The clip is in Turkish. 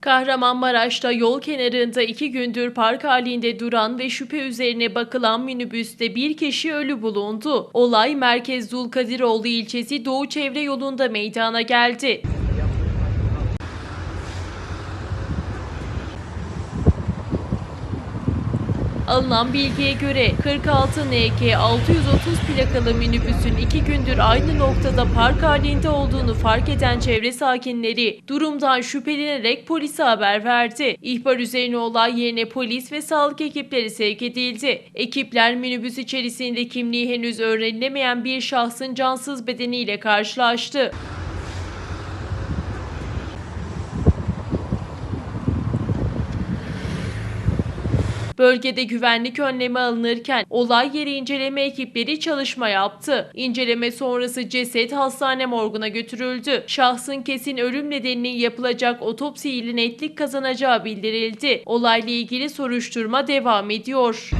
Kahramanmaraş'ta yol kenarında iki gündür park halinde duran ve şüphe üzerine bakılan minibüste bir kişi ölü bulundu. Olay Merkez Dulkadiroğlu ilçesi Doğu Çevre yolunda meydana geldi. Alınan bilgiye göre 46 NK 630 plakalı minibüsün iki gündür aynı noktada park halinde olduğunu fark eden çevre sakinleri durumdan şüphelenerek polise haber verdi. İhbar üzerine olay yerine polis ve sağlık ekipleri sevk edildi. Ekipler minibüs içerisinde kimliği henüz öğrenilemeyen bir şahsın cansız bedeniyle karşılaştı. Bölgede güvenlik önlemi alınırken olay yeri inceleme ekipleri çalışma yaptı. İnceleme sonrası ceset hastane morguna götürüldü. Şahsın kesin ölüm nedeninin yapılacak otopsi ile netlik kazanacağı bildirildi. Olayla ilgili soruşturma devam ediyor.